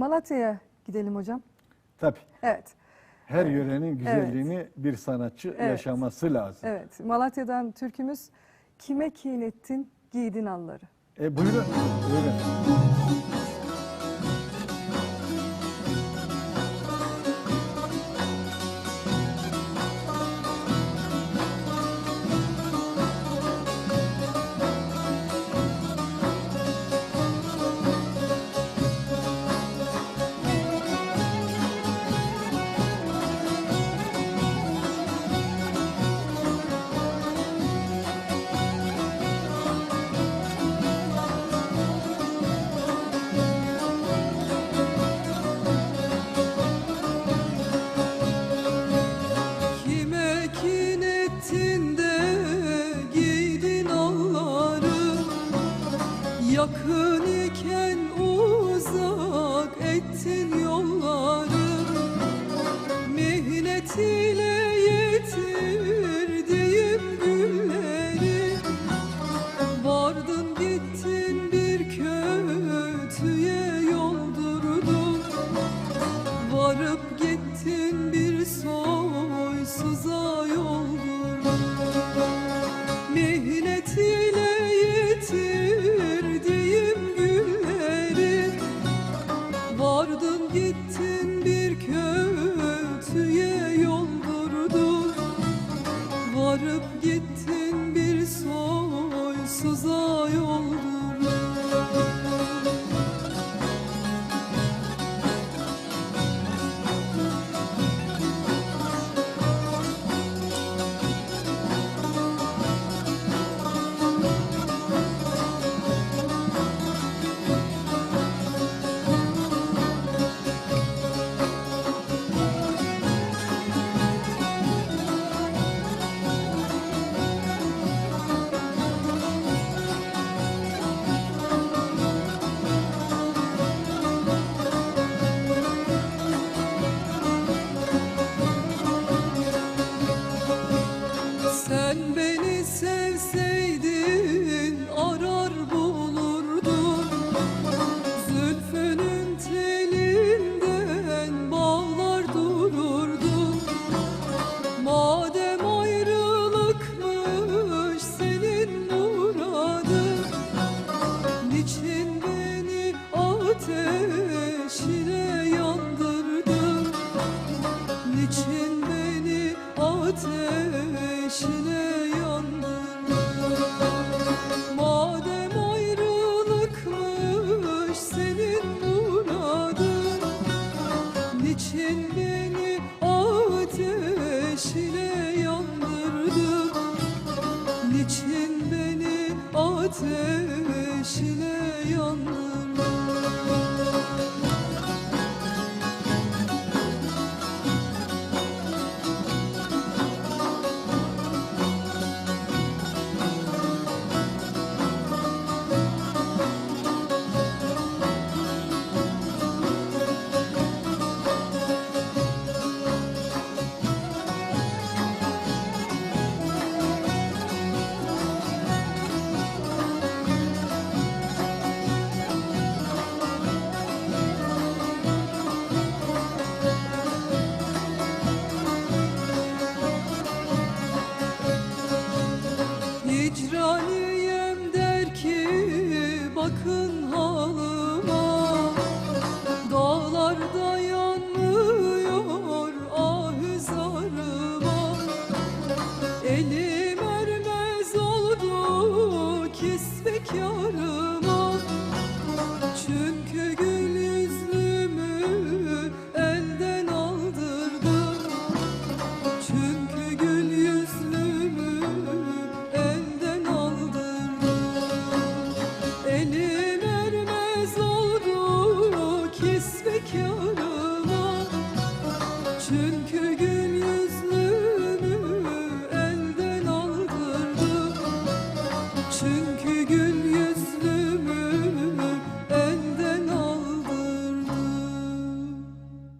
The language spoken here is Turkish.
Malatya'ya gidelim hocam. Tabii. Evet. Her yörenin güzelliğini bir sanatçı Evet. yaşaması lazım. Evet. Malatya'dan türkümüz Kime kin ettin giydin alları. E buyurun. Buyurun. Ateşine yandırdın Madem senin muradın Niçin beni ateşine yandırdın? Niçin beni ateşine yandırdın 等候